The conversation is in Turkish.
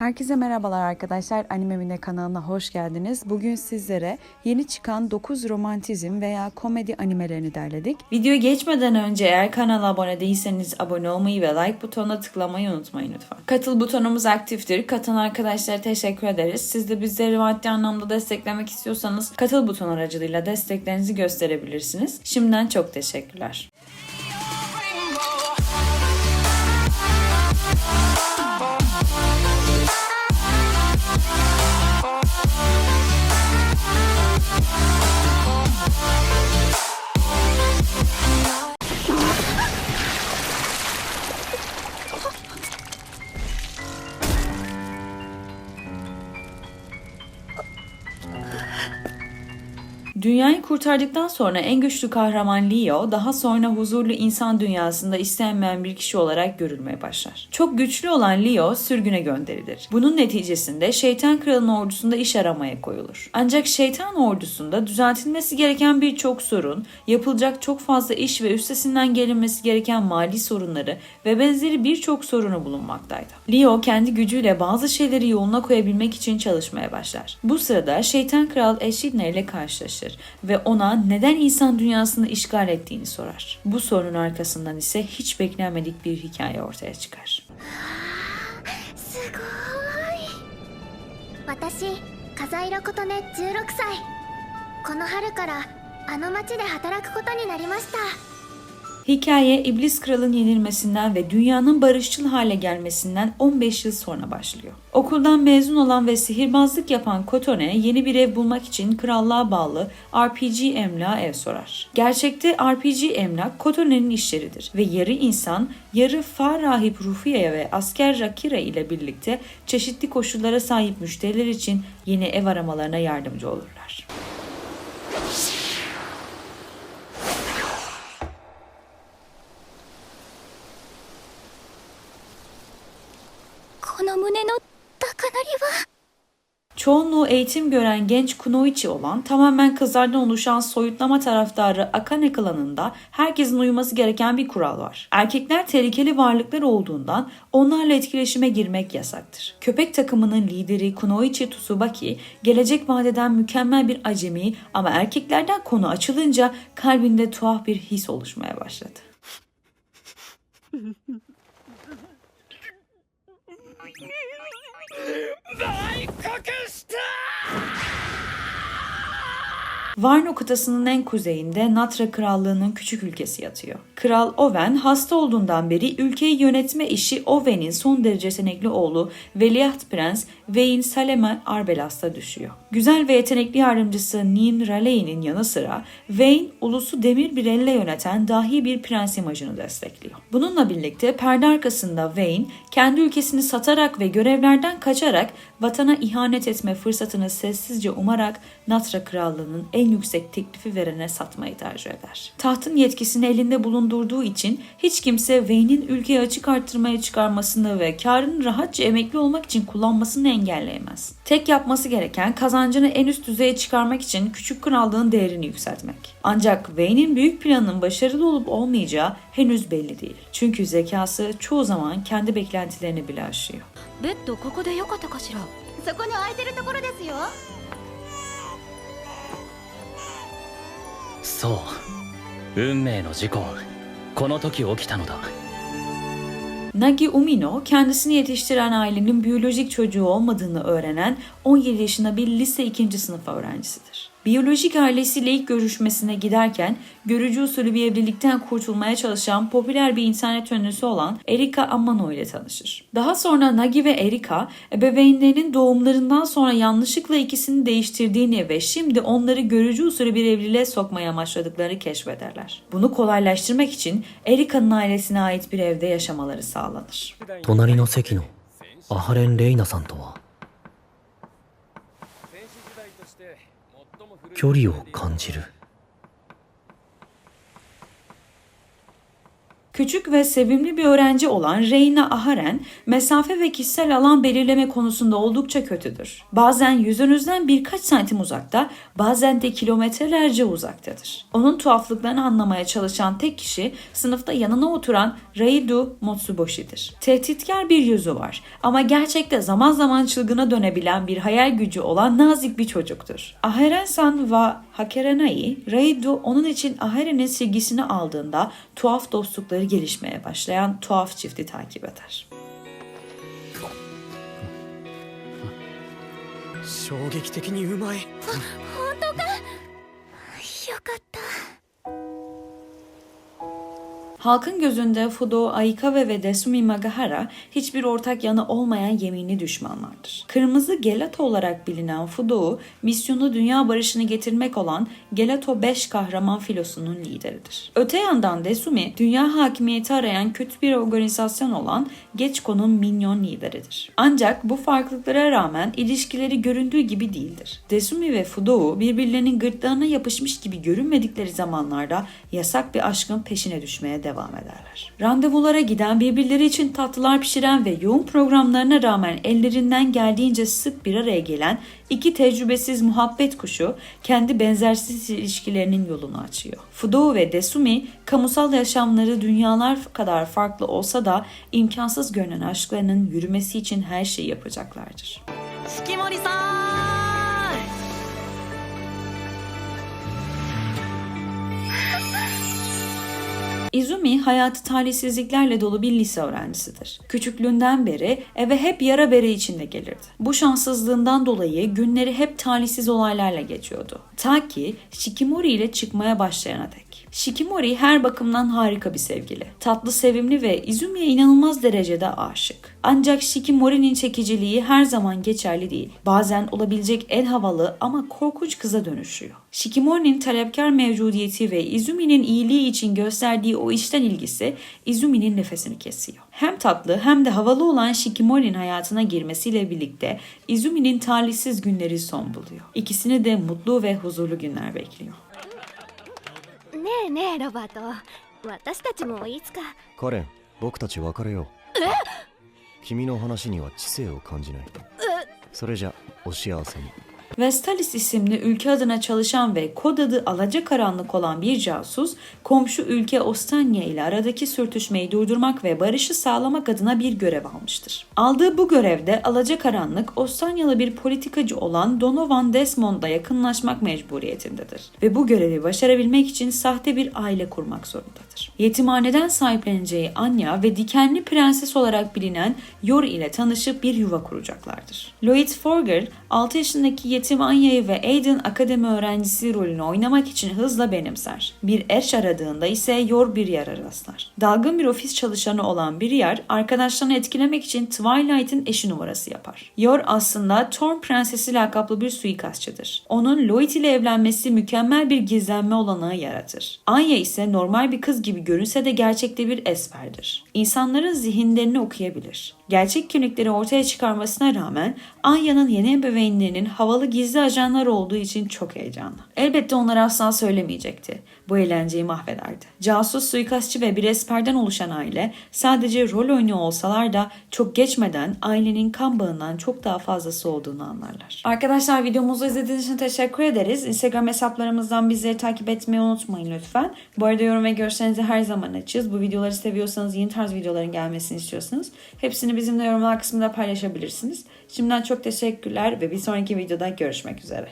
Herkese merhabalar arkadaşlar. Anime Mine kanalına hoş geldiniz. Bugün sizlere yeni çıkan 9 romantizm veya komedi animelerini derledik. Videoya geçmeden önce eğer kanala abone değilseniz abone olmayı ve like butonuna tıklamayı unutmayın lütfen. Katıl butonumuz aktiftir. Katılan arkadaşlara teşekkür ederiz. Siz de bizleri maddi anlamda desteklemek istiyorsanız katıl buton aracılığıyla desteklerinizi gösterebilirsiniz. Şimdiden çok teşekkürler. Dünyayı kurtardıktan sonra en güçlü kahraman Leo daha sonra huzurlu insan dünyasında istenmeyen bir kişi olarak görülmeye başlar. Çok güçlü olan Leo sürgüne gönderilir. Bunun neticesinde şeytan kralın ordusunda iş aramaya koyulur. Ancak şeytan ordusunda düzeltilmesi gereken birçok sorun, yapılacak çok fazla iş ve üstesinden gelinmesi gereken mali sorunları ve benzeri birçok sorunu bulunmaktaydı. Leo kendi gücüyle bazı şeyleri yoluna koyabilmek için çalışmaya başlar. Bu sırada şeytan kral Eşidna ile karşılaşır ve ona neden insan dünyasını işgal ettiğini sorar. Bu sorunun arkasından ise hiç beklenmedik bir hikaye ortaya çıkar. すごい私風色琴音16歳この春からあの町で働くことになりました Hikaye İblis Kral'ın yenilmesinden ve dünyanın barışçıl hale gelmesinden 15 yıl sonra başlıyor. Okuldan mezun olan ve sihirbazlık yapan Kotone yeni bir ev bulmak için krallığa bağlı RPG emlağa ev sorar. Gerçekte RPG emlak Kotone'nin işleridir ve yarı insan, yarı far rahip Rufiye ve asker Rakira ile birlikte çeşitli koşullara sahip müşteriler için yeni ev aramalarına yardımcı olurlar. この胸の高鳴りは Çoğunluğu eğitim gören genç Kunoichi olan tamamen kızlardan oluşan soyutlama taraftarı Akane klanında herkesin uyması gereken bir kural var. Erkekler tehlikeli varlıklar olduğundan onlarla etkileşime girmek yasaktır. Köpek takımının lideri Kunoichi Tsubaki gelecek vadeden mükemmel bir acemi ama erkeklerden konu açılınca kalbinde tuhaf bir his oluşmaya başladı. My cooker star! Varno kıtasının en kuzeyinde Natra Krallığı'nın küçük ülkesi yatıyor. Kral Owen hasta olduğundan beri ülkeyi yönetme işi Owen'in son derece yetenekli oğlu Veliaht Prens Vein Saleme Arbelas'ta düşüyor. Güzel ve yetenekli yardımcısı Nin Raleigh'in yanı sıra Vein ulusu demir bir elle yöneten dahi bir prens imajını destekliyor. Bununla birlikte perde arkasında Vein kendi ülkesini satarak ve görevlerden kaçarak vatana ihanet etme fırsatını sessizce umarak Natra Krallığı'nın en yüksek teklifi verene satmayı tercih eder. Tahtın yetkisini elinde bulundurduğu için hiç kimse Vayne'in ülkeyi açık arttırmaya çıkarmasını ve karını rahatça emekli olmak için kullanmasını engelleyemez. Tek yapması gereken kazancını en üst düzeye çıkarmak için küçük krallığın değerini yükseltmek. Ancak Vayne'in büyük planının başarılı olup olmayacağı henüz belli değil. Çünkü zekası çoğu zaman kendi beklentilerini bile aşıyor. ベッドここでよかったかしらそこに空いてるところですよ そう運命の事故この時起きたのだ Nagi Umino kendisini yetiştiren ailenin biyolojik çocuğu olmadığını öğrenen 17 yaşında bir lise 2. sınıf öğrencisidir. Biyolojik ailesiyle ilk görüşmesine giderken görücü usulü bir evlilikten kurtulmaya çalışan popüler bir internet ünlüsü olan Erika Amano ile tanışır. Daha sonra Nagi ve Erika ebeveynlerinin doğumlarından sonra yanlışlıkla ikisini değiştirdiğini ve şimdi onları görücü usulü bir evliliğe sokmaya amaçladıklarını keşfederler. Bunu kolaylaştırmak için Erika'nın ailesine ait bir evde yaşamaları sağlanır. 隣の席のアハレン・レイナさんと 距離を感じる。Küçük ve sevimli bir öğrenci olan Reyna Aharen, mesafe ve kişisel alan belirleme konusunda oldukça kötüdür. Bazen yüzünüzden birkaç santim uzakta, bazen de kilometrelerce uzaktadır. Onun tuhaflıklarını anlamaya çalışan tek kişi sınıfta yanına oturan Reidu Motsuboshi'dir. Tehditkar bir yüzü var ama gerçekte zaman zaman çılgına dönebilen bir hayal gücü olan nazik bir çocuktur. Aheren-san ve Hakerenai, Reidu onun için Aheren'in silgisini aldığında tuhaf dostlukları gelişmeye başlayan tuhaf çifti takip eder. 衝撃的にうまい Halkın gözünde Fudo, Aikawa ve Desumi Magahara hiçbir ortak yanı olmayan yeminli düşmanlardır. Kırmızı Gelato olarak bilinen Fudo, misyonu dünya barışını getirmek olan Gelato 5 kahraman filosunun lideridir. Öte yandan Desumi, dünya hakimiyeti arayan kötü bir organizasyon olan Geçko'nun minyon lideridir. Ancak bu farklılıklara rağmen ilişkileri göründüğü gibi değildir. Desumi ve Fudo birbirlerinin gırtlağına yapışmış gibi görünmedikleri zamanlarda yasak bir aşkın peşine düşmeye devam ederler. Randevulara giden, birbirleri için tatlılar pişiren ve yoğun programlarına rağmen ellerinden geldiğince sık bir araya gelen iki tecrübesiz muhabbet kuşu kendi benzersiz ilişkilerinin yolunu açıyor. Fudo ve Desumi kamusal yaşamları dünyalar kadar farklı olsa da imkansız görünen aşklarının yürümesi için her şeyi yapacaklardır. 月 Izumi hayatı talihsizliklerle dolu bir lise öğrencisidir. Küçüklüğünden beri eve hep yara bere içinde gelirdi. Bu şanssızlığından dolayı günleri hep talihsiz olaylarla geçiyordu. Ta ki Shikimori ile çıkmaya başlayana dek. Shikimori her bakımdan harika bir sevgili. Tatlı, sevimli ve Izumi'ye inanılmaz derecede aşık. Ancak Shikimori'nin çekiciliği her zaman geçerli değil. Bazen olabilecek en havalı ama korkunç kıza dönüşüyor. Shikimori'nin talepkar mevcudiyeti ve Izumi'nin iyiliği için gösterdiği o içten ilgisi Izumi'nin nefesini kesiyor. Hem tatlı hem de havalı olan Shikimori'nin hayatına girmesiyle birlikte Izumi'nin talihsiz günleri son buluyor. İkisini de mutlu ve huzurlu günler bekliyor. ねえねえロバート。私たちもいつか。カレン僕たち別れよう。君の話には知性を感じない。それじゃお幸せに Vestalis isimli ülke adına çalışan ve kod adı alacakaranlık olan bir casus, komşu ülke Ostanya ile aradaki sürtüşmeyi durdurmak ve barışı sağlamak adına bir görev almıştır. Aldığı bu görevde alacakaranlık Ostanyalı bir politikacı olan Donovan Desmond'a yakınlaşmak mecburiyetindedir ve bu görevi başarabilmek için sahte bir aile kurmak zorundadır. Yetimhaneden sahipleneceği Anya ve dikenli prenses olarak bilinen Yor ile tanışıp bir yuva kuracaklardır. Lloyd Forger 6 yaşındaki yetim Anya'yı ve Aiden akademi öğrencisi rolünü oynamak için hızla benimser. Bir eş aradığında ise Yor bir yara rastlar. Dalgın bir ofis çalışanı olan bir yer arkadaşlarını etkilemek için Twilight'in eşi numarası yapar. Yor aslında Torn Prensesi lakaplı bir suikastçıdır. Onun Lloyd ile evlenmesi mükemmel bir gizlenme olanağı yaratır. Anya ise normal bir kız gibi görünse de gerçekte bir esmerdir. İnsanların zihinlerini okuyabilir. Gerçek kimlikleri ortaya çıkarmasına rağmen Anya'nın yeni ebeveynlerinin havalı gizli ajanlar olduğu için çok heyecanlı. Elbette onlara asla söylemeyecekti. Bu eğlenceyi mahvederdi. Casus, suikastçı ve bir esperden oluşan aile sadece rol oynuyor olsalar da çok geçmeden ailenin kan bağından çok daha fazlası olduğunu anlarlar. Arkadaşlar videomuzu izlediğiniz için teşekkür ederiz. Instagram hesaplarımızdan bizleri takip etmeyi unutmayın lütfen. Bu arada yorum ve görüşlerinizi her zaman açığız. Bu videoları seviyorsanız, yeni tarz videoların gelmesini istiyorsanız hepsini bizimle yorumlar kısmında paylaşabilirsiniz. Şimdiden çok teşekkürler ve bir sonraki videoda görüşmek üzere.